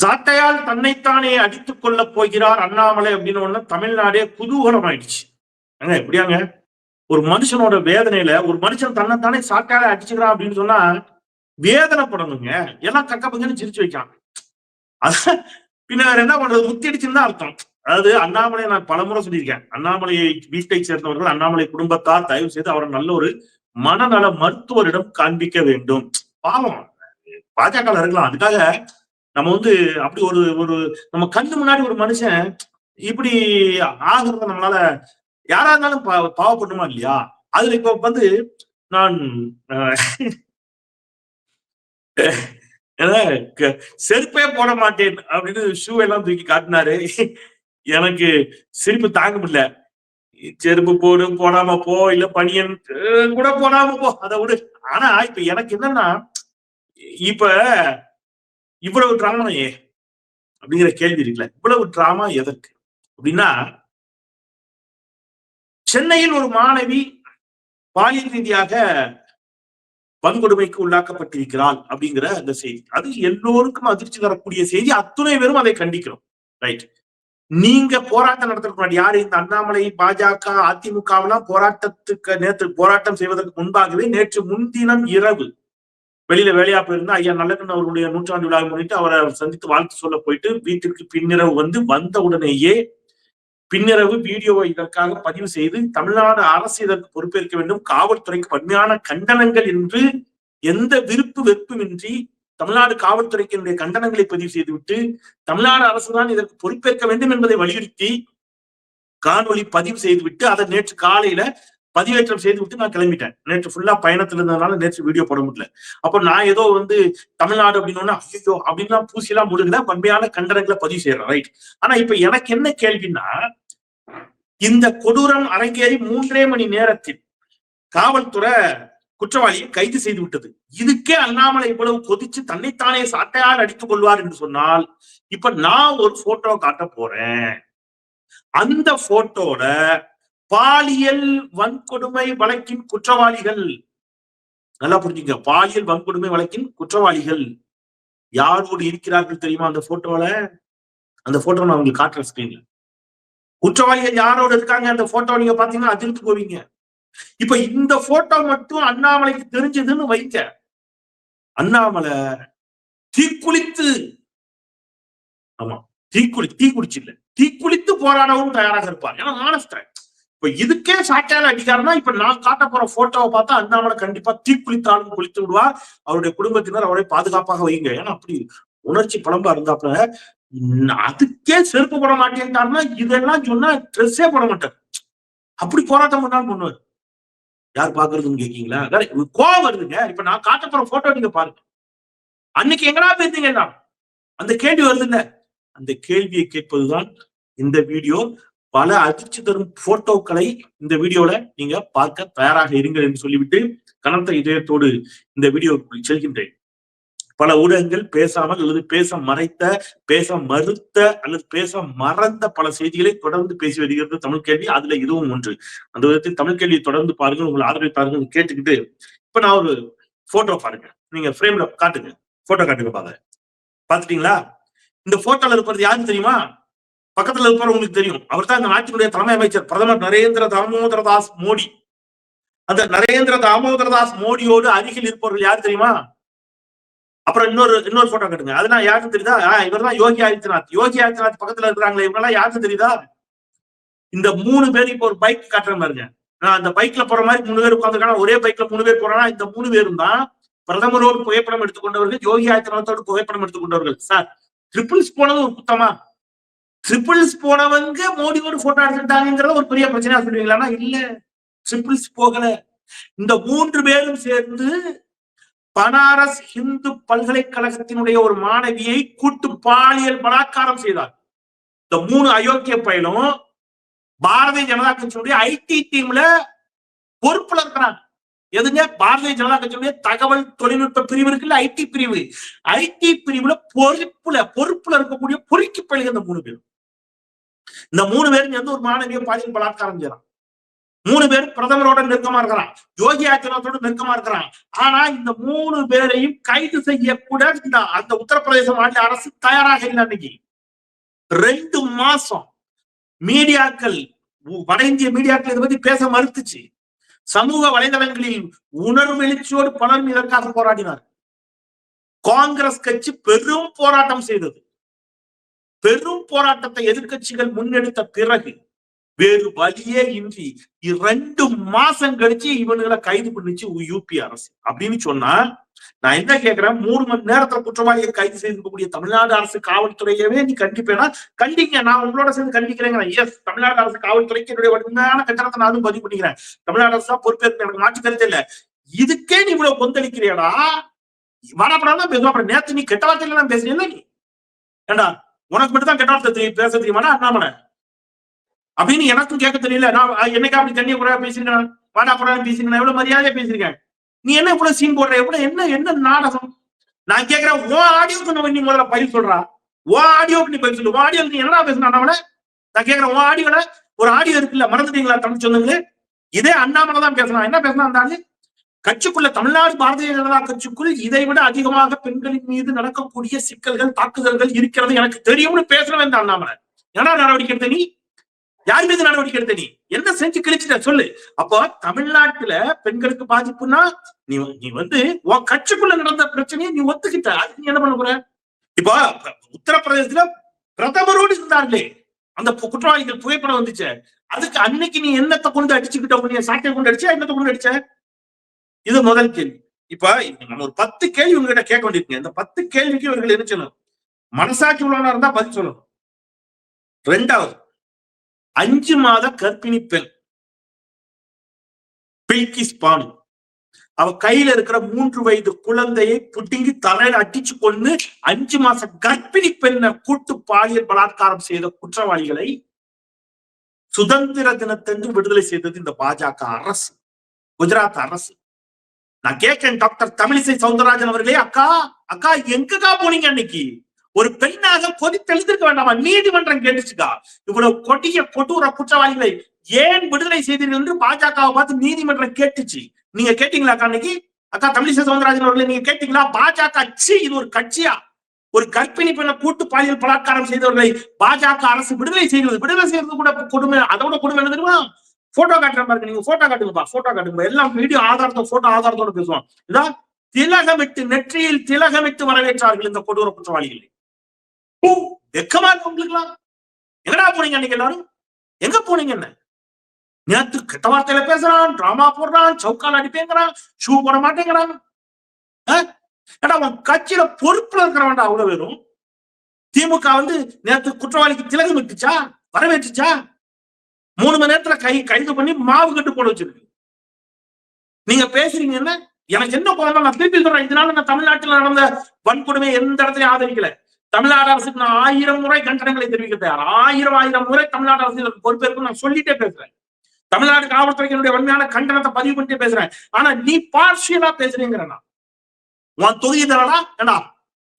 சாட்டையால் தன்னைத்தானே அடித்துக் கொள்ளப் போகிறார் அண்ணாமலை அப்படின்னு ஒண்ணு தமிழ்நாடே குதூகலம் ஆயிடுச்சு ஏங்க எப்படியாங்க? ஒரு மனுஷனோட வேதனையில ஒரு மனுஷன் தன்னைத்தானே சாட்டையால அடிச்சுக்கிறான் அப்படின்னு சொன்னா வேதனைப்படணுங்க. எல்லாம் கக்க பக்கன்னு சிரிச்சு வைக்கலாம் பின்ன வேற என்ன பண்றது? முத்தி அடிச்சுன்னு தான் அர்த்தம். அதாவது அண்ணாமலையை நான் பலமுறை சொல்லியிருக்கேன். அண்ணாமலை வீட்டை சேர்ந்தவர்கள் அண்ணாமலை குடும்பத்தார் தயவு செய்து அவரை நல்ல ஒரு மனநல மருத்துவரிடம் காண்பிக்க வேண்டும். பாவம். பாஜக இருக்கலாம். அதுக்காக நம்ம வந்து அப்படி ஒரு ஒரு நம்ம கண்ணு முன்னாடி ஒரு மனுஷன் இப்படி ஆகுறத நம்மளால யாரா இருந்தாலும் பா- பாவப்படணுமா இல்லையா? அதுல இப்ப வந்து நான் செருப்பே போட மாட்டேன் அப்படின்னு ஷூ எல்லாம் தூக்கி காட்டினாரு. எனக்கு சிரிப்பு தாங்க முடியல. செருப்பு போடு போடாம போ இல்ல பனியன் கூட போடாம போ அதை விடு. ஆனா இப்ப எனக்கு என்னன்னா இப்ப இவ்வளவு டிராமா ஏ? அப்படிங்கிற கேள்வி இருக்குல்ல. இவ்வளவு டிராமா எதற்கு? அப்படின்னா சென்னையில் ஒரு மாணவி பாலியல் ரீதியாக வன்கொடுமைக்கு உள்ளாக்கப்பட்டிருக்கிறாள் அப்படிங்கிற அந்த செய்தி. அது எல்லோருக்கும் அதிர்ச்சி தரக்கூடிய செய்தி. அத்துணை பேரும் அதை கண்டிக்கிறோம். ரைட் நீங்க போராட்டம் நடத்துறதுக்கு முன்னாடி யாரு? இந்த அண்ணாமலை பாஜக அதிமுகவெல்லாம் போராட்டத்துக்கு நேற்று போராட்டம் செய்வதற்கு முன்பாகவே நேற்று முன்தினம் இரவு வெளியில வேலையா போயிருந்தா ஐயா நல்லக்கண்ண அவர்களுடைய நூற்றாண்டு விழாவை முன்னிட்டு அவரை சந்தித்து வாழ்த்து சொல்ல போயிட்டு வீட்டிற்கு பின்னிரவு வந்து வந்த உடனேயே பின்னிரவு வீடியோவை இதற்காக பதிவு செய்து தமிழ்நாடு அரசு இதற்கு பொறுப்பேற்க வேண்டும். காவல்துறைக்கு வன்மையான கண்டனங்கள் என்று எந்த விருப்பு வெறுப்புமின்றி தமிழ்நாடு காவல்துறைக்கு என்னுடைய கண்டனங்களை பதிவு செய்துவிட்டு தமிழ்நாடு அரசுதான் இதற்கு பொறுப்பேற்க வேண்டும் என்பதை வலியுறுத்தி காணொலி பதிவு செய்துவிட்டு அதை நேற்று காலையில பதிவேற்றம் செய்து விட்டு நான் கிளம்பிட்டேன். நேற்று ஃபுல்லா பயணத்துல இருந்ததுனால நேற்று வீடியோ போட முடியல. அப்போ நான் ஏதோ வந்து தமிழ்நாடு அப்படின்னு ஐயோ அப்படின்லாம் பூசிலாம் முழுகல வன்மையான கண்டனங்களை பதிவு செய்யறேன் ரைட் ஆனா இப்ப எனக்கு என்ன கேள்வின்னா இந்த கொடூரம் அரங்கேறி மூன்றே மணி நேரத்தில் காவல்துறை குற்றவாளியை கைது செய்து விட்டது. இதுக்கே அண்ணாமலை இவ்வளவு கொதிச்சு தன்னைத்தானே சாட்டையால் அடித்துக் கொள்வார் என்று சொன்னால் இப்ப நான் ஒரு போட்டோ காட்ட போறேன். அந்த போட்டோல பாலியல் வன்கொடுமை வழக்கின் குற்றவாளிகள். நல்லா புரிஞ்சுங்க. பாலியல் வன்கொடுமை வழக்கின் குற்றவாளிகள். யாரோடு இருக்கிறார்கள் தெரியுமா அந்த போட்டோல அந்த போட்டோ நான் உங்களுக்கு காட்டுறேன் ஸ்கிரீன்ல குற்றவாளிகள் யாரோட இருக்காங்க? அந்த போட்டோ நீங்க பாத்தீங்கன்னா அதிர்ந்து போவீங்க. இப்ப இந்த போட்டோ மட்டும் அண்ணாமலைக்கு தெரிஞ்சதுன்னு வைக்க அண்ணாமலை தீக்குளித்து ஆமா. தீக்குளி தீ குடிச்சு இல்ல தீக்குளித்து போராடவும் தயாராக இருப்பார். ஏன்னா மானஸ்டர் இப்ப இதுக்கே சாட்டையால அடிக்காருன்னா இப்ப நான் காட்ட போற போட்டோவை பார்த்தா அண்ணாமலை கண்டிப்பா தீக்குளித்தாலும் குளித்து விடுவார் அவருடைய குடும்பத்தினர் அவரை பாதுகாப்பாக வைங்க ஏன்னா அப்படி உணர்ச்சி புலம்பா இருந்தாப்புல அதுக்கே செருப்பு போட மாட்டேன்ட்டாருன்னா இதெல்லாம் சொன்னா ட்ரெஸ்ஸே போட மாட்டார். அப்படி போராட்டம் பண்ணாலும் பண்ணுவார். யார் பாக்குறதுன்னு கேக்கீங்களா கோவம் வருதுங்க. இப்ப நான் காட்ட போற போட்டோ நீங்க பாருங்க. அன்னைக்கு எங்கடா போயிருந்தீங்க அந்த கேள்வி வருதுல்ல. அந்த கேள்வியை கேட்பதுதான் இந்த வீடியோ பல அதிர்ச்சி தரும் போட்டோக்களை இந்த வீடியோல நீங்க பார்க்க தயாராக இருங்கள் என்று சொல்லிவிட்டு கனத்த இதயத்தோடு இந்த வீடியோக்குள் செல்கின்றேன். பல ஊடகங்கள் பேசாமல் அல்லது பேச மறைத்த பேச மறுத்த அல்லது பேச மறந்த பல செய்திகளை தொடர்ந்து பேசி வருகிறது தமிழ் கேள்வி. அதுல இதுவும் ஒன்று. அந்த விதத்தில் தமிழ் கேள்வியை தொடர்ந்து பாருங்கள் உங்களை ஆதரவை பாருங்கள் கேட்டுக்கிட்டு இப்ப நான் ஒரு போட்டோ பாருங்க. நீங்க ஃப்ரேம்ல காட்டுங்க. போட்டோ காட்டுங்க பாருங்க. பாத்துட்டீங்களா இந்த போட்டோல இருக்கிறது யாருன்னு தெரியுமா? பக்கத்துல இருப்பவர் உங்களுக்கு தெரியும். அவர் தான் இந்த நாட்டினுடைய தலைமை அமைச்சர். பிரதமர் நரேந்திர தாமோதர தாஸ் மோடி. அந்த நரேந்திர தாமோதர தாஸ் மோடியோடு அருகில் இருப்பவர்கள் யார் தெரியுமா? அப்புறம் இன்னொரு இன்னொரு போட்டோ கட்டுங்க. அதெல்லாம் யாருன்னு தெரியுதா? இவர் தான் யோகி ஆதித்யநாத். யோகி ஆதித்யநாத் பக்கத்துல இருக்கிறாங்களே இவங்க எல்லாம் தெரியுதா? இந்த மூணு பேர் இப்போ ஒரு பைக் காட்டுற மாதிரிங்க. நான் அந்த பைக்ல போற மாதிரி மூணு பேர் உட்காந்துருக்காங்க ஒரே பைக்ல மூணு பேர் போறாங்கன்னா இந்த மூணு பேரும் தான் பிரதமரோடு புகைப்படம் எடுத்துக்கொண்டவர்கள் யோகி ஆதித்யநாத்தோடு புகைப்படம் எடுத்துக்கொண்டவர்கள். சார் ட்ரிபிள்ஸ் போனது ஒரு குத்தமா? ட்ரிபிள்ஸ் போனவங்க மோடியோட போட்டோ எடுத்துட்டாங்கிறத ஒரு பெரிய பிரச்சனையா சொல்லுவீங்களா இல்ல. ட்ரிபிள்ஸ் போகல. இந்த மூன்று பேரும் சேர்ந்து பனாரஸ் இந்து பல்கலைக்கழகத்தினுடைய ஒரு மாணவியை கூட்டு பாலியல் பலாத்காரம் செய்தார். இந்த மூணு அயோக்கிய பயிலும் பாரதிய ஜனதா கட்சியினுடைய ஐடி டீம்ல பொறுப்புல இருக்கிறாங்க. எதுங்க? பாரதிய ஜனதா கட்சியுடைய தகவல் தொழில்நுட்ப பிரிவு இருக்குல்ல ஐடி பிரிவு. ஐடி பிரிவுல பொறுப்புல பொறுப்புல இருக்கக்கூடிய பொறுக்கி பழக இந்த மூணு பேரும். இந்த மூணு பேரும் சேர்ந்து ஒரு மாணவியை பாலியல் பலாத்காரம் செய்யறான். மூணு பேர் பிரதமரோட நெருக்கமா இருக்கிறான். யோகி ஆதித்யநாத்தோட நெருக்கமா இருக்கிறான். ஆனா இந்த மூணு பேரையும் கைது செய்யக்கூட இந்த அந்த உத்தரப்பிரதேச மாநில அரசு தயாராக இல்லை அன்னைக்கு. ரெண்டு மாசம் மீடியாக்கள் வட இந்திய மீடியாக்கள் இதை பத்தி பேச மறுத்துச்சு. சமூக வலைதளங்களில் உணர்வு எழுச்சியோடு பலரும் இதற்காக போராடினார் காங்கிரஸ் கட்சி பெரும் போராட்டம் செய்தது. பெரும் போராட்டத்தை எதிர்க்கட்சிகள் முன்னெடுத்த பிறகு வேறு வழியே இன்றி இரண்டு மாசம் கழிச்சு இவனுங்களை கைது பண்ணிச்சு யூபி அரசு. அப்படின்னு சொன்னா நான் என்ன கேக்குறேன்? மூணு மணி நேரத்துல குற்றவாளியை கைது செய்திருக்கக்கூடிய தமிழ்நாடு அரசு காவல்துறையவே நீ கண்டிப்பேனா? கண்டிங்க நான் உங்களோட சேர்ந்து கண்டிக்கிறேங்க எஸ் தமிழ்நாடு அரசு காவல்துறைக்கு என்னுடைய உண்மையான கட்டணத்தை நானும் பதிவு பண்ணிக்கிறேன். தமிழ்நாடு அரசு தான் பொறுப்பேற்க எனக்கு மாற்று கருத்து இல்ல. இதுக்கே நீ இவ்வளவு கொந்தளிக்கிறியாடா? வரப்படாதான் பேசுவோம் அப்புறம் நேத்து நீ கெட்ட வார்த்தையில நான் பேசுறீங்களா நீ? ஏண்டா? உனக்கு மட்டும் தான் கெட்ட வார்த்தை தெரியும் பேச தெரியுமாடா அண்ணாமலை அப்படின்னு எனக்கும் கேட்க தெரியல. நான் என்னைக்கா அப்படி தண்ணிய குறையா பேசிருக்கேன் வாடா குறையா பேசிருக்கேன் எவ்வளவு மரியாதையா பேசிருக்கேன் நீ என்ன இவ்வளவு சீன் போடுற? எவ்வளவு என்ன என்ன நாடகம்? நான் கேட்கிறேன் ஓ ஆடியோக்கு நம்ம நீ முதல்ல பதில் சொல்றா? ஓ ஆடியோக்கு நீ பதில் சொல்லு. ஓ ஆடியோ நீ என்னடா பேசணும் அண்ணாமலை நான் கேட்கறேன் ஓ ஆடியோல ஒரு ஆடியோ இருக்குல்ல மறந்துட்டீங்களா? தமிழ் சொன்னது இதே அண்ணாமலை தான் பேசலாம் என்ன பேசலாம் அந்த ஆளு? கட்சிக்குள்ள தமிழ்நாடு பாரதிய ஜனதா கட்சிக்குள் இதை விட அதிகமாக பெண்களின் மீது நடக்கக்கூடிய சிக்கல்கள் தாக்குதல்கள் இருக்கிறது எனக்கு தெரியும்னு பேசணும் இந்த அண்ணாமலை ஏன்னா நடவடிக்கை எடுத்த நீ? யார் மீது நடவடிக்கை எடுத்த நீ? என்ன செஞ்சு கிழிச்சிட்ட? சொல்லு. அப்போ தமிழ்நாட்டுல பெண்களுக்கு பாதிப்புனா நீ நீ வந்து உன் கட்சிக்குள்ள நடந்த பிரச்சனையை நீ ஒத்துக்கிட்ட. அதுக்கு நீ என்ன பண்ண போற? இப்போ உத்தரப்பிரதேசத்துல பிரதமரோடு இருந்தார்களே. அந்த பு- குற்றவாளிகள் புகைப்படம் வந்துச்சு. அதுக்கு அன்னைக்கு நீ என்னத்தை கொண்டு அடிச்சுக்கிட்ட? உன்னைய சாட்டை கொண்டு அடிச்சா என்னத்தை கொண்டு அடிச்ச? இது முதல் கேள்வி. இப்ப நம்ம ஒரு பத்து கேள்வி உங்ககிட்ட கேட்க வேண்டியிருக்கீங்க. இந்த பத்து கேள்விக்கு இவர்கள் என்ன சொல்லணும்? மனசாட்சி உள்ளவனா இருந்தா பதில் சொல்லணும். ரெண்டாவது அஞ்சு மாத கர்ப்பிணி பெண் பில்கிஸ் பானு அவ கையில இருக்கிற மூன்று வயது குழந்தையை புட்டிங்கி தலையில அடிச்சு கொண்டு அஞ்சு மாச கர்ப்பிணி பெண்ணை கூட்டு பாலியல் பலாத்காரம் செய்த குற்றவாளிகளை சுதந்திர தினத்தன்று விடுதலை செய்தது இந்த பாஜக அரசு. குஜராத் அரசு. நான் கேட்கிறேன் டாக்டர் தமிழிசை சவுந்தரராஜன் அவர்களே அக்கா அக்கா எங்கக்கா போனீங்க அன்னைக்கு? ஒரு பெண்ணாக கொதி தெளிந்திருக்க வேண்டாமா? நீதிமன்றம் கேட்டுச்சுக்கா. இவ்வளவு கொடிய கொடூர குற்றவாளிகளை ஏன் விடுதலை செய்தீர்கள் என்று பாஜகவை பார்த்து நீதிமன்றம் கேட்டுச்சு. நீங்க கேட்டீங்களா அக்கா அன்னைக்கு? அக்கா தமிழிசை சவுந்தரராஜன் அவர்களை நீங்க கேட்டீங்களா? பாஜக சி இது ஒரு கட்சியா? ஒரு கற்பிணி பெண்ணை கூட்டு பாலியல் பலாத்காரம் செய்தவர்களை பாஜக அரசு விடுதலை செய்கிறது. விடுதலை செய்யறது கூட கொடுமை அதோட கொடுமை என்ன தெரியுமா? போட்டோ காட்டுற மாதிரி நீங்க போட்டோ காட்டுங்கப்பா. போட்டோ காட்டுங்க எல்லாம் வீடியோ ஆதாரத்தோட போட்டோ ஆதாரத்தோட பேசுவோம். இதான் திலகமிட்டு நெற்றியில் திலகமிட்டு வரவேற்றார்கள் இந்த கொடூர குற்றவாளிகளை. ஓ, வெக்கமா இருக்கு உங்களுக்குலாம் எங்கடா போனீங்க அன்னைக்கு எல்லாரும்? எங்க போனீங்க என்ன? நேத்து கெட்ட வார்த்தையில பேசுறான் டிராமா போடுறான் சவுக்கால் அடிப்பேங்கிறான் ஷூ போட மாட்டேங்கிறான். ஆ? ஏடா உன் கட்சியில பொறுப்புல இருக்கிறவன்டா அவ்வளவு பேரும் திமுக வந்து நேத்து குற்றவாளிக்கு திலகம் விட்டுச்சா வரவேற்றுச்சா? மூணு மணி நேரத்துல கை கைது பண்ணி மாவு கட்டு போட வச்சிருக்கு. நீங்க பேசுறீங்கன்னு எனக்கு என்ன குழந்தை நான் திருப்பி சொல்றேன். இதனால நான் தமிழ்நாட்டில் நடந்த வன்கொடுமை எந்த இடத்துலயும் ஆதரிக்கல. தமிழ்நாடு அரசுக்கு நான் ஆயிரம் முறை கண்டனங்களை தெரிவிக்க தயார். ஆயிரம் ஆயிரம் முறை தமிழ்நாடு அரசு பொறுப்பேற்கும் நான் சொல்லிட்டே பேசுறேன். தமிழ்நாடு காவல்துறைக்கு என்னுடைய வன்மையான கண்டனத்தை பதிவு பண்ணிட்டே பேசுறேன். ஆனா நீ பார்ஷியலா பேசுறீங்கிற நான். உன் தொகுதி தரலாம் ஏடா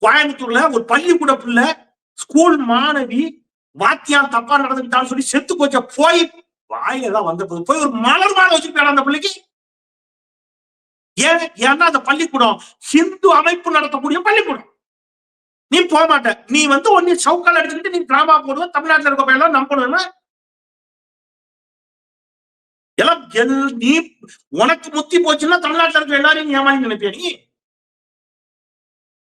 கோயம்புத்தூர்ல ஒரு பள்ளிக்கூட பிள்ளை ஸ்கூல் மாணவி வாத்தியார் தப்பா நடந்துக்கிட்டான்னு சொல்லி செத்து போச்ச போய் வாயில தான் வந்த போது போய் ஒரு மலர் மாலை வச்சிருக்காரு அந்த பிள்ளைக்கு. ஏன்? ஏன்னா அந்த பள்ளிக்கூடம் ஹிந்து அமைப்பு நடத்தக்கூடிய பள்ளிக்கூடம். நீ போக மாட்ட. நீ வந்து ஒன்னு சவுக்கால் அடிச்சுக்கிட்டு நீ டிராமா போடுவ தமிழ்நாட்டுல இருக்க பையன் நம்பணும்னா எல்லாம் நீ உனக்கு முத்தி போச்சுன்னா தமிழ்நாட்டுல இருக்க எல்லாரையும் ஏமாறி நினைப்பியா நீ?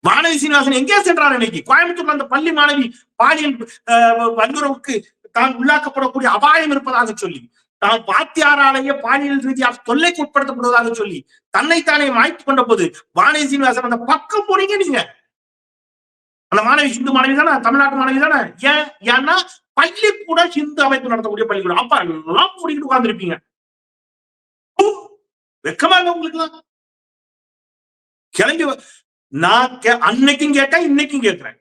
மாணவி சீனிவாசன் எங்கே சென்றார் இன்னைக்கு? கோயம்புத்தூர்ல அந்த பள்ளி மாணவி பாலியல் அஹ், வன்முறைக்கு தான் உள்ளாக்கப்படக்கூடிய அபாயம் இருப்பதாக சொல்லி தான் வாத்தியாராலேயே பாலியல் ரீதியாக தொல்லைக்கு உட்படுத்தப்படுவதாக சொல்லி தன்னைத்தானே மாய்த்து கொண்ட போது வானதி சீனிவாசன் அந்த பக்கம் போனீங்க நீங்க. அந்த மாணவி ஹிந்து மாணவி தானே? தமிழ்நாட்டு மாணவி தானே? ஏன்? ஏன்னா பள்ளிக்கூட ஹிந்து அமைப்பு நடத்தக்கூடிய பள்ளிக்கூடம். அப்ப எல்லாம் மூடிக்கிட்டு உட்கார்ந்துருப்பீங்க. வெக்கமா இல்ல உங்களுக்கு கிளம்பி நான் கே- அன்னைக்கும் கேட்டேன் இன்னைக்கும் கேட்கிறேன்.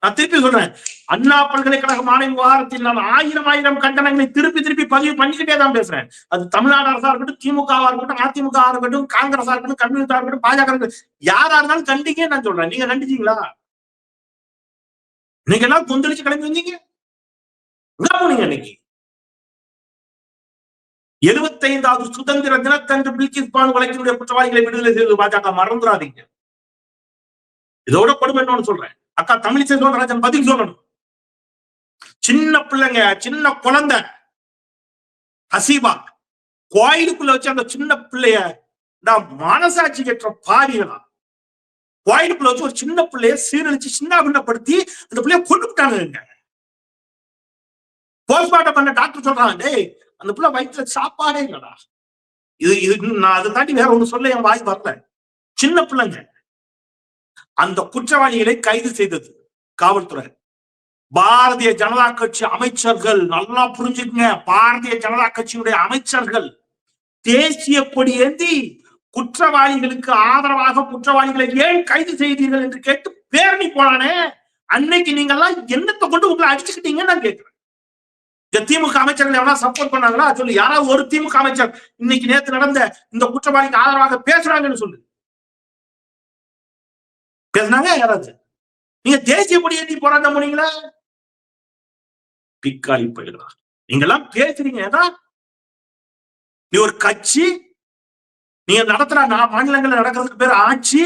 நான் திருப்பி சொல்றேன். அண்ணா பல்கலைக்கழக மாணவி விவகாரத்தில் நான் ஆயிரம் ஆயிரம் கண்டனங்களை திருப்பி திருப்பி பதிவு பண்ணிக்கிட்டே தான் பேசுறேன். அது தமிழ்நாடு அரசா இருக்கட்டும் திமுகவா இருக்கட்டும் அதிமுக இருக்கட்டும் காங்கிரஸா இருக்கட்டும் கம்யூனிஸ்டா இருக்கட்டும் பாஜக இருக்கட்டும் யாரா இருந்தாலும் கண்டிங்க நான் சொல்றேன். நீங்க கண்டிச்சீங்களா? நீங்க எல்லாம் கொந்தளிச்சு கிளம்பி வந்தீங்க? என்ன போனீங்க இன்னைக்கு? எழுபத்தைந்தாவது சுதந்திர தினத்தன்று பில்கிஸ் பானு வழக்கினுடைய குற்றவாளிகளை விடுதலை செய்வது பாஜக. மறந்துடாதீங்க. இதோட கொடுமை என்னன்னு சொல்றேன். அக்கா தமிழிசை சவுந்தரராஜன் பதில் சொல்லணும். சின்ன பிள்ளைங்க சின்ன குழந்தை ஹசீபா கோயிலுக்குள்ள வச்சு அந்த சின்ன பிள்ளைய நான் மனசாட்சி கேட்ட பாவிகளா கோயிலுக்குள்ள வச்சு ஒரு சின்ன பிள்ளைய சீரழிச்சு சின்ன பின்னப்படுத்தி அந்த பிள்ளைய கொண்டு விட்டாங்க போஸ்ட்மார்ட்டம் பண்ண டாக்டர் சொல்றாங்க டேய் அந்த பிள்ளை வயிற்றுல சாப்பாடே இல்லடா. இது இது நான் அதை தாண்டி வேற ஒண்ணு சொல்ல என் வாய் வரல. சின்ன பிள்ளைங்க அந்த குற்றவாளிகளை கைது செய்தது காவல்துறை. பாரதிய ஜனதா கட்சி அமைச்சர்கள் நல்லா புரிஞ்சுக்கங்க. பாரதிய ஜனதா கட்சியுடைய அமைச்சர்கள் தேசிய கொடி ஏந்தி குற்றவாளிகளுக்கு ஆதரவாக குற்றவாளிகளை ஏன் கைது செய்தீர்கள் என்று கேட்டு பேரணி போனானே? அன்னைக்கு நீங்க எல்லாம் என்னத்தை கொண்டு உங்களை அடிச்சுக்கிட்டீங்கன்னு நான் கேட்கிறேன். இந்த திமுக அமைச்சர்கள் எவனா சப்போர்ட் பண்ணாங்களா? சொல்லு. யாராவது ஒரு திமுக அமைச்சர் இன்னைக்கு நேத்து நடந்த இந்த குற்றவாளிக்கு ஆதரவாக பேசுறாங்கன்னு சொல்லு. பேசுனாங்க யாராவது? நீங்க தேசிய கொடி ஏந்தி போராட்டம் பண்ணீங்களா? பிக்காளி பயிர்களா நீங்க எல்லாம் பேசுறீங்க ஏதா? நீ ஒரு கட்சி நீங்க நடத்துற நான் மாநிலங்கள்ல நடக்கிறதுக்கு பேர் ஆட்சி.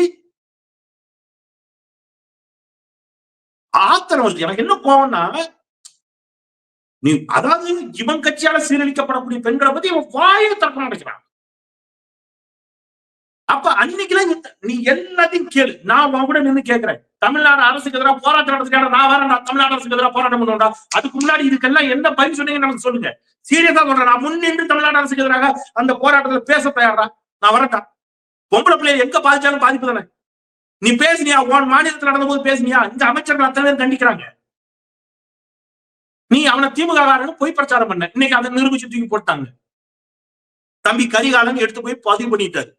ஆத்திரம் வருது எனக்கு என்ன கோவம்னா நீ அதாவது இவன் கட்சியால சீரழிக்கப்படக்கூடிய பெண்களை பத்தி இவன் வாயை தர்க்கம் நடக்கிறான் அப்ப அன்னைக்கெல்லாம் நீ எல்லாத்தையும் கேளு. நான் உன் கூட நின்று கேட்கிறேன் தமிழ்நாடு அரசுக்கு எதிராக போராட்டம் நடத்துக்கான நான் வேற நான் தமிழ்நாடு அரசுக்கு எதிராக போராட்டம் பண்ணுவோம்டா. அதுக்கு முன்னாடி இதுக்கெல்லாம் என்ன பதில் சொன்னீங்க நமக்கு சொல்லுங்க. சீரியஸா சொல்றேன். நான் முன்னின்று தமிழ்நாடு அரசுக்கு எதிராக அந்த போராட்டத்துல பேச தயாரா நான் வரட்டா. பொம்பளை பிள்ளைய எங்க பாதிச்சாலும் பாதிப்பு தானே. நீ பேசுனியா? உன் மாநிலத்தில் நடந்த போது பேசுனியா? இந்த அமைச்சர்கள் அத்தனை பேர் கண்டிக்கிறாங்க நீ அவனை திமுக பொய் பிரச்சாரம் பண்ண. இன்னைக்கு அதை நிரூபிச்சு தூக்கி போட்டாங்க. தம்பி கரிகாலன் எடுத்து போய் பதிவு பண்ணிட்டாரு.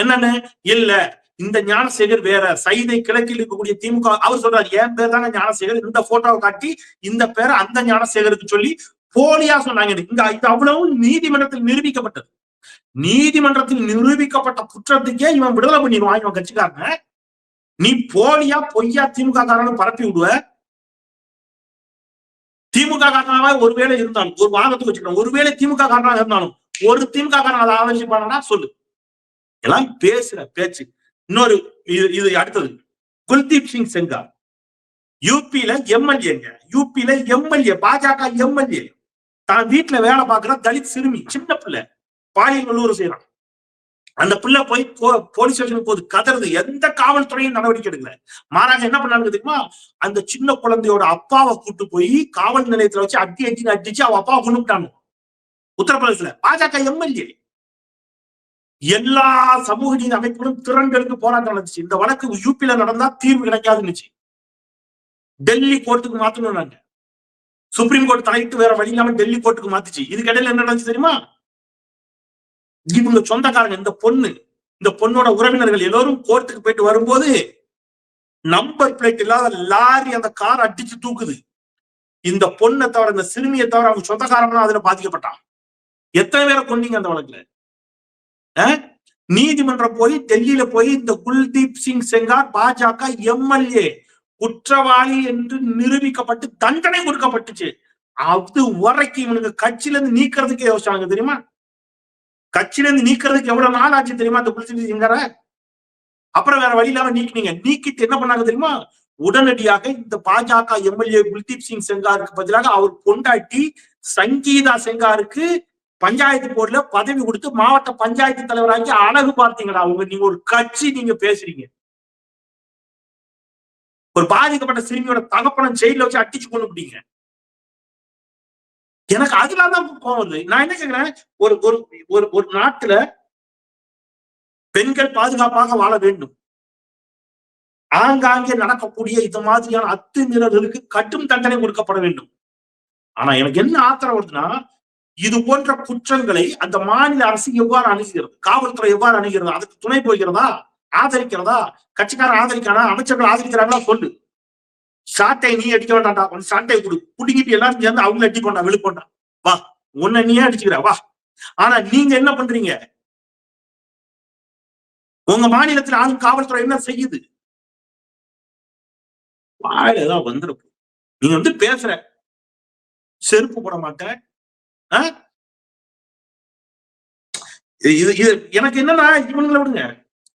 என்னன்னு? இல்ல. இந்த ஞானசேகர் வேற. சைதை கிழக்கில் இருக்கக்கூடிய திமுக அவர் சொல்றாரு என் பேர் தாங்க ஞானசேகர். இந்த போட்டோவை காட்டி இந்த பேரை அந்த ஞானசேகருக்கு சொல்லி போலியா சொன்னாங்க. இங்க இது அவ்வளவு நீதிமன்றத்தில் நிரூபிக்கப்பட்டது. நீதிமன்றத்தில் நிரூபிக்கப்பட்ட குற்றத்துக்கே இவன் விடுதலை பண்ணிடுவான் இவன் கட்சிக்காரன். நீ போலியா பொய்யா திமுக காரணம் பரப்பி விடுவ? திமுக காரனாக ஒருவேளை இருந்தாலும் ஒரு வாதத்துக்கு வச்சுக்கணும். ஒருவேளை திமுக காரணமாக இருந்தாலும் ஒரு திமுக காரணம் அதை பண்ணா சொல்லு. எல்லாம் பேசுற பேச்சு. இன்னொரு இது இது அடுத்தது. குல்தீப் சிங் செங்கார் யூபியில எம்எல்ஏங்க. யூபியில எம்எல்ஏ பாஜக எம்எல்ஏ. தான் வீட்டுல வேலை பார்க்கிற தலித் சிறுமி சின்ன பிள்ளை. பாலியல் வல்லூர் செய்யறான். அந்த பிள்ளை போய் போலீஸ் ஸ்டேஷனுக்கு போது கதறது எந்த காவல்துறையும் நடவடிக்கை எடுக்கல. மாறாக என்ன பண்ணாங்க தெரியுமா? அந்த சின்ன குழந்தையோட அப்பாவை கூட்டு போய் காவல் நிலையத்துல வச்சு அடி அடின்னு அடிச்சு அவ அப்பாவை கொண்டு விட்டாங்க உத்தரப்பிரதேசல பாஜக எம்எல்ஏ. எல்லா சமூக நீதி அமைப்புகளும் திறன்களுக்கு போராட்டம் நடந்துச்சு. இந்த வழக்கு யூபில நடந்தா தீர்வு கிடைக்காதுன்னுச்சு. டெல்லி கோர்ட்டுக்கு மாத்தணும் நாங்க. சுப்ரீம் கோர்ட் தலையிட்டு வேற வழி இல்லாம டெல்லி கோர்ட்டுக்கு மாத்துச்சு. இதுக்கு இடையில என்ன நடந்துச்சு தெரியுமா? இவங்க சொந்தக்காரங்க இந்த பொண்ணு இந்த பொண்ணோட உறவினர்கள் எல்லோரும் கோர்ட்டுக்கு போயிட்டு வரும்போது நம்பர் பிளேட் இல்லாத லாரி அந்த கார் அடிச்சு தூக்குது. இந்த பொண்ணை தவிர இந்த சிறுமியை தவிர அவங்க சொந்தக்காரங்க அதுல பாதிக்கப்பட்டான் எத்தனை பேரை கொண்டீங்க அந்த வழக்குல? நீதிமன்றம் போய் டெல்லியில போய் இந்த குல்தீப் சிங் செங்கார் பாஜக எம்எல்ஏ குற்றவாளி என்று நிரூபிக்கப்பட்டு தண்டனை கொடுக்கப்பட்டுச்சு. அது உரைக்கு இவனுக்கு கட்சியில இருந்து நீக்கிறதுக்கு யோசிச்சாங்க தெரியுமா? கட்சியில இருந்து நீக்கிறதுக்கு எவ்வளவு நாள் ஆச்சு தெரியுமா அந்த குல்தீப் சிங்கர? அப்புறம் வேற வழி இல்லாம நீக்கினீங்க. நீக்கிட்டு என்ன பண்ணாங்க தெரியுமா? உடனடியாக இந்த பாஜக எம்எல்ஏ குல்தீப் சிங் செங்காருக்கு பதிலாக அவர் பொண்டாட்டி சங்கீதா செங்காருக்கு பஞ்சாயத்து போர்டுல பதவி கொடுத்து மாவட்ட பஞ்சாயத்து தலைவராக்கி அழகு பார்த்தீங்களா உங்க நீங்க ஒரு கட்சி நீங்க பேசுறீங்க. ஒரு பாதிக்கப்பட்ட சிறுமியோட தகப்பனம் ஜெயில வச்சு அடிச்சு கொண்டு விட்டீங்க எனக்கு அதுலதான் கோவம் வருது. நான் என்ன கேக்குறேன்? ஒரு ஒரு ஒரு ஒரு நாட்டுல பெண்கள் பாதுகாப்பாக வாழ வேண்டும். ஆங்காங்கே நடக்கக்கூடிய இந்த மாதிரியான அத்துமீறல்களுக்கு கட்டும் தண்டனை கொடுக்கப்பட வேண்டும். ஆனா எனக்கு என்ன ஆத்திரம் வருதுன்னா இது போன்ற குற்றங்களை அந்த மாநில அரசு எவ்வாறு அணுகிறது? காவல்துறை எவ்வாறு அணுகிறது? அதுக்கு துணை போகிறதா? ஆதரிக்கிறதா? கட்சிக்காரன் ஆதரிக்கானா அமைச்சர்கள் ஆதரிக்கிறாங்களா? சொல்லு சாட்டை நீ அடிக்க வேண்டாம்டா. கொஞ்சம் சாட்டை கொடு. புடிங்கிட்டு எல்லாரும் சேர்ந்து அவங்கள அடி போண்டா வா. உன்னை நீயே அடிச்சுக்கிற. வா. ஆனா நீங்க என்ன பண்றீங்க? உங்க மாநிலத்தில் ஆளும் காவல்துறை என்ன செய்யுது? வாயில ஏதாவது வந்துருப்பு நீங்க வந்து பேசுற. செருப்பு போட மாட்டேன். இது இது எனக்கு என்னன்னா இவங்களை விடுங்க.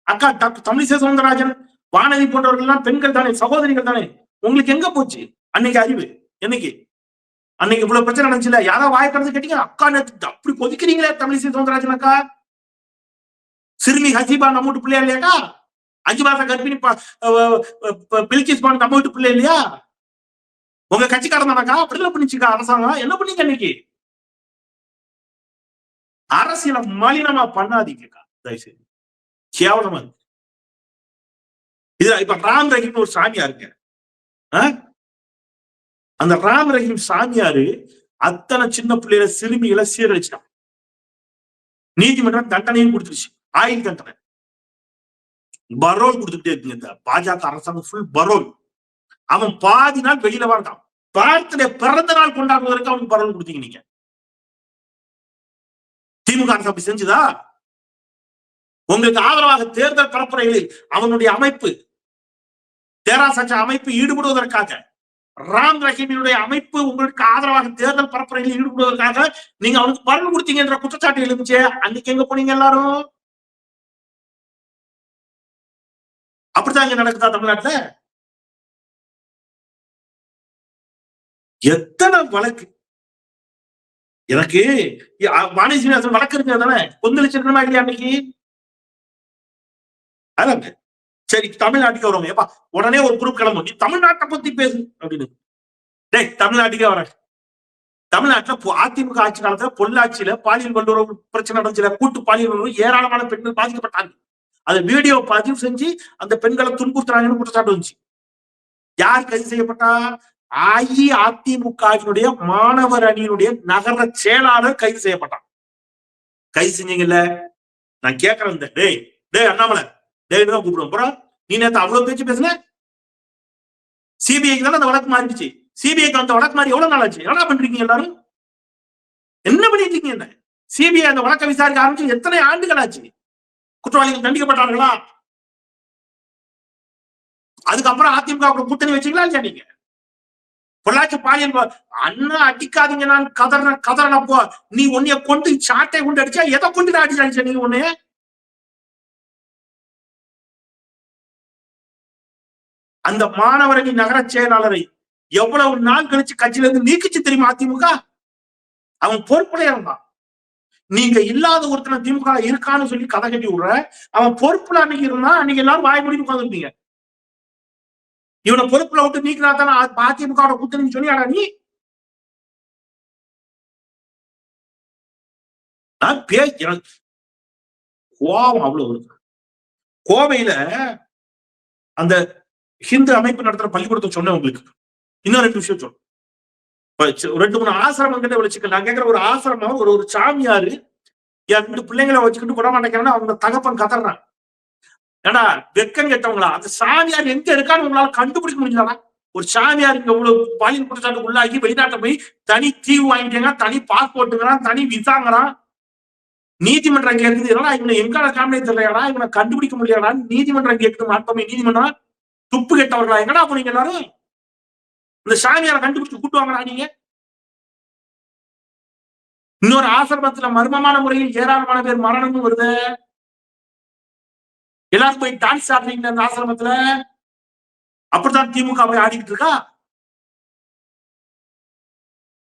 அக்கா டாக்டர் தமிழிசை சவுந்தரராஜன் வானதி போன்றவர்கள் எல்லாம் பெண்கள் தானே சகோதரிகள் தானே. உங்களுக்கு எங்க போச்சு? அன்னைக்கு அறிவு. என்னைக்கு? அன்னைக்கு இவ்வளவு பிரச்சனை நடந்துச்சுல யாரோ வாய் கடந்து கேட்டீங்க அக்கா நேற்று அப்படி கொதிக்கிறீங்களே தமிழிசை சவுந்தரராஜன் அக்கா? சிறுமி ஹசீபா நம்ம வீட்டு பிள்ளையா இல்லையாக்கா அஞ்சு மாசம் கர்ப்பிணி ப- பில்கிஸ் பான் நம்ம வீட்டு பிள்ளை இல்லையா? உங்க கட்சிக்காரன் தானக்கா அப்படிதான் பண்ணிச்சுக்கா அரசாங்கம். என்ன பண்ணீங்க அன்னைக்கு? அரசியலை மலினமா பண்ணாதீங்கக்கா தயவுசெய்து. கேவலமா இருக்கு. இது இப்ப ராம் ரஹீம் ஒரு சாமியாருங்க ஆ? அந்த ராம் ரஹீம் சாமியாரு அத்தனை சின்ன பிள்ளைகளை சிறுமிகளை சீரழிச்சிட்டான். நீதிமன்றம் தண்டனையும் கொடுத்துருச்சு. ஆயுள் தண்டனை. பரோல் கொடுத்துட்டே இருக்குங்க இந்த பாஜக அரசாங்கம் ஃபுல் பரோல். அவன் பாதி நாள் வெளியில வரட்டான் பர்த்டே பிறந்த நாள் கொண்டாடுவதற்கு அவனுக்கு பரோல் கொடுத்தீங்க நீங்க. திமுக அரசு அப்படி செஞ்சுதா? உங்களுக்கு ஆதரவாக தேர்தல் பரப்புரைகளில் அவனுடைய அமைப்பு தேரா தேராசச்ச அமைப்பு ஈடுபடுவதற்காக ராம் ரஹீமினுடைய அமைப்பு உங்களுக்கு ஆதரவாக தேர்தல் பரப்புரைகளில் ஈடுபடுவதற்காக நீங்க அவனுக்கு பரல் கொடுத்தீங்க என்ற குற்றச்சாட்டு எழுந்துச்சு. அன்னைக்கு எங்க போனீங்க எல்லாரும்? அப்படித்தான் இங்க நடக்குதா தமிழ்நாட்டுல? எத்தனை வழக்கு எனக்கு வாணி சீனிவாசன் வழக்கு தானே? கொந்தளிச்சிருக்கணுமா இல்லையா அன்னைக்கு? அதாங்க சரி தமிழ்நாட்டுக்கு வருவாங்க ஏப்பா உடனே ஒரு குரூப் கிளம்பும் நீ தமிழ்நாட்டை பத்தி பேசு அப்படின்னு. டேய் தமிழ்நாட்டுக்கே வரேன் தமிழ்நாட்டுல அதிமுக ஆட்சி காலத்துல பொள்ளாச்சியில பாலியல் வல்லுறவு பிரச்சனை நடந்துச்சுல கூட்டு பாலியல் வல்லுறவு ஏராளமான பெண்கள் பாதிக்கப்பட்டாங்க. அதை வீடியோ பதிவு செஞ்சு அந்த பெண்களை துன்புறுத்துறாங்கன்னு குற்றச்சாட்டு வந்துச்சு. யார் கைது செய்யப்பட்டா? அஇஅதிமுகவினுடைய மாணவர் அணியினுடைய நகர செயலாளர் கைது செய்யப்பட்டான். கைது செஞ்சீங்கல்ல? நான் கேட்கறேன் இந்த டேய் டேய் அண்ணாமலை. டேய் தான் கூப்பிடுவோம். அப்புறம் நீ நேத்து அவ்வளவு பேச்சு பேசுன? சிபிஐக்கு தானே அந்த வழக்கு மாறிடுச்சு. சிபிஐக்கு அந்த வழக்கு மாறி எவ்வளவு நாள் ஆச்சு? என்ன பண்றீங்க எல்லாரும்? என்ன பண்ணிட்டு இருக்கீங்க என்ன? சிபிஐ அந்த வழக்கை விசாரிக்க ஆரம்பிச்சு எத்தனை ஆண்டுகள் ஆச்சு? குற்றவாளிகள் தண்டிக்கப்பட்டார்களா? அதுக்கப்புறம் அதிமுக கூட்டணி வச்சீங்களா இல்லையா நீங்க? பொள்ளாச்சி பாலியல் அண்ணா அடிக்காதீங்க நான் கதறன கதறனப்போ நீ உன்னைய கொண்டு சாட்டை கொண்டு அடிச்சா எதை கொண்டு நான் அடிச்சு நீங்க நீ உன்னைய? அந்த மாணவரணி நகர செயலாளரை எவ்வளவு நாள் கழிச்சு கட்சியில இருந்து நீக்கிச்சு தெரியுமா அதிமுக? அவன் பொறுப்புல இருந்தான். நீங்க இல்லாத ஒருத்தன திமுக இருக்கான்னு சொல்லி கதை கட்டி விடுற. அவன் பொறுப்புல அன்னைக்கு இருந்தா அன்னைக்கு எல்லாரும் வாய் முடிவு உட்காந்துருப்பீங்க இவனை பொறுப்புல விட்டு நீக்கினா தானே அதிமுக கூட்டணி சொல்லி நீ? நான் பே கோபம் அவ்வளவு இருக்கு. கோவையில அந்த ஹிந்து அமைப்பு நடத்துற பள்ளிக்கூடத்தை சொன்னேன் உங்களுக்கு. இன்னும் ரெண்டு விஷயம் சொல்றேன் ரெண்டு மூணு ஆசிரமம் கிட்ட வச்சுக்க நான் கேட்கிற ஒரு ஆசிரமம் ஒரு ஒரு சாமியாரு என் ரெண்டு பிள்ளைங்களை வச்சுக்கிட்டு விட மாட்டேங்கிறேன்னா அவங்க தகப்பன் கதறான். ஏடா வெக்கம் கெட்டவங்களா? அந்த சாமியார் எங்க இருக்கான்னு உங்களால கண்டுபிடிக்க முடியலடா ஒரு சாமியார் இங்க இவ்வளவு பாலியல் குற்றச்சாட்டு உள்ளாகி வெளிநாட்டை போய் தனி தீவு வாங்கிட்டேங்க தனி பாஸ்போர்ட்டுங்கிறான் தனி விசாங்கிறான் நீதிமன்றம் கேட்குது இதெல்லாம் இவனை எங்கால காரணம் தெரியலையாடா இவனை கண்டுபிடிக்க முடியலடா? நீதிமன்றம் கேட்குது மாற்றமே நீதிமன்றம் துப்பு கெட்டவர்களா? எங்கடா போனீங்க எல்லாரும்? இந்த சாமியாரை கண்டுபிடிச்சு கூட்டு வாங்கடா நீங்க. இன்னொரு ஆசிரமத்துல மர்மமான முறையில் ஏராளமான பேர் மரணமும் வருது. எல்லாரும் போய் டான்ஸ் ஆடுறீங்க அந்த ஆசிரமத்துல? அப்படித்தான் திமுக போய் ஆடிக்கிட்டு இருக்கா?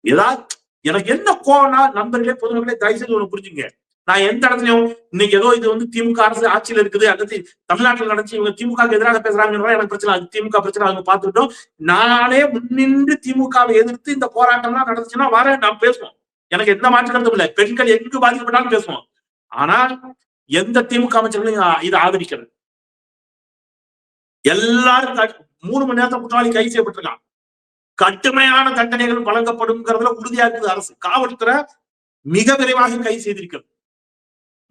ஏதாவது எனக்கு என்ன கோவம்னா நண்பர்களே பொதுமக்களே தயவு செய்து ஒண்ணு புரிஞ்சுங்க. நான் எந்த இடத்துலயும் இன்னைக்கு ஏதோ இது வந்து திமுக அரசு ஆட்சியில இருக்குது அல்லது தமிழ்நாட்டில் நடந்துச்சு இவங்க திமுக எதிராக பேசுறாங்கன்றா எனக்கு பிரச்சனை அது திமுக பிரச்சனை அவங்க பார்த்துக்கிட்டோம். நானே முன்னின்று திமுகவை எதிர்த்து இந்த போராட்டம்லாம் நடந்துச்சுன்னா வர நான் பேசுவோம். எனக்கு எந்த மாற்றம் இல்லை. பெண்கள் எங்கு பாதிக்கப்பட்டாலும் பேசுவோம். ஆனால் எந்த திமுக அமைச்சர்களும் இதை ஆதரிக்கிறது. எல்லாரும் மூணு மணி நேரத்தை குற்றவாளி கைது செய்யப்பட்டிருக்கான் கடுமையான தண்டனைகள் வழங்கப்படும்ங்கிறதுல உறுதியா இருக்குது அரசு. காவல்துறை மிக விரைவாக கைது செய்திருக்கிறது.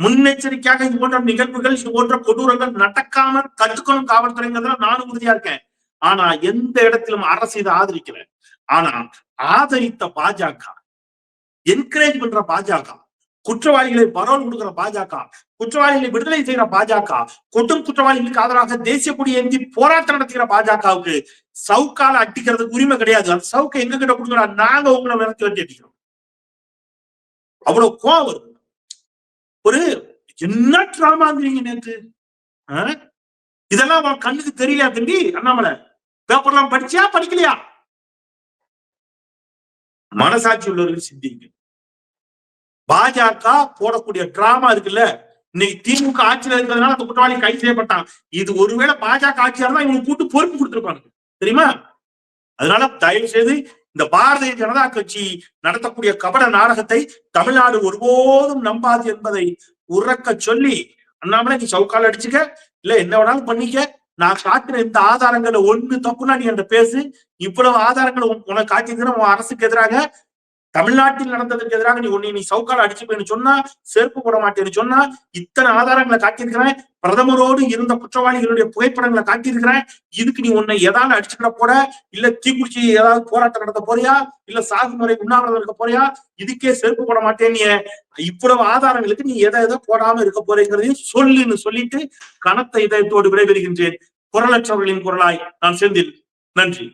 முன்னெச்சரிக்கையாக இது போன்ற நிகழ்வுகள் இது போன்ற கொடூரங்கள் நடக்காம தடுக்கணும் காவல்துறைங்கிறதுல நானும் உறுதியா இருக்கேன். ஆனா எந்த இடத்திலும் அரசு இதை ஆதரிக்கல. ஆனா ஆதரித்த பாஜக என்கரேஜ் பண்ற பாஜக குற்றவாளிகளை பரோல் கொடுக்கிற பாஜக குற்றவாளிகளை விடுதலை செய்யற பாஜக கொடும் குற்றவாளிகளுக்கு ஆதரவாக தேசிய கொடி ஏந்தி போராட்டம் நடத்துகிற பாஜகவுக்கு சவுக்கால அட்டிக்கிறதுக்கு உரிமை கிடையாது. அந்த சவுக்கை எங்க கிட்ட கொடுக்குறா? நாங்க உங்களை நிறுத்தி வச்சு அடிக்கிறோம். அவ்வளவு கோவம் வருது. ஒரு என்ன டிராமாங்கிறீங்க நேற்று இதெல்லாம் உன் கண்ணுக்கு தெரியலையா தம்பி? அண்ணாமலை. பேப்பர்லாம் படிச்சியா? படிக்கலையா? மனசாட்சி உள்ளவர்கள் சிந்திங்க பாஜக போடக்கூடிய டிராமா இருக்குல்ல? இன்னைக்கு திமுக ஆட்சியில இருக்கிறதுனால அந்த குற்றவாளி கைது செய்யப்பட்டான். இது ஒருவேளை பாஜக ஆட்சியா இருந்தா இவங்க கூட்டு பொறுப்பு கொடுத்துருப்பாங்க. தெரியுமா? அதனால தயவு செய்து இந்த பாரதிய ஜனதா கட்சி நடத்தக்கூடிய கபட நாடகத்தை தமிழ்நாடு ஒருபோதும் நம்பாது என்பதை உறக்க சொல்லி அண்ணாமலை நீ சவுக்கால் அடிச்சுக்க இல்ல என்ன வேணாலும் பண்ணிக்க. நான் காட்டுற இந்த ஆதாரங்களை ஒண்ணு தப்புனா நீ என்கிட்ட பேசு. இவ்வளவு ஆதாரங்களை உன்- உனக்கு காட்டியிருக்கிற உன் அரசுக்கு எதிராக தமிழ்நாட்டில் நடந்ததுக்கு எதிராக நீ உன்னை நீ சவுக்கால் அடிச்சுப்பேன்னு சொன்னா செருப்பு போட மாட்டேன்னு சொன்னா இத்தனை ஆதாரங்களை காட்டியிருக்கிறேன் பிரதமரோடு இருந்த குற்றவாளிகளுடைய புகைப்படங்களை காட்டியிருக்கிறேன். இதுக்கு நீ உன்னை எதாவது அடிச்சுக்கிட போற? இல்ல தீக்குளிச்சி ஏதாவது போராட்டம் நடத்த போறியா? இல்ல சாகுமுறை உண்ணாவிரதம் இருக்க போறியா? இதுக்கே செருப்பு போட மாட்டேன் நீ. இவ்வளவு ஆதாரங்களுக்கு நீ எதை எதை போடாம இருக்க போறேங்கிறதையும் சொல்லுன்னு சொல்லிட்டு கனத்த இதயத்தோடு விடைபெறுகின்றேன். குரலற்றவர்களின் குரலாய் நான் செந்தில். நன்றி.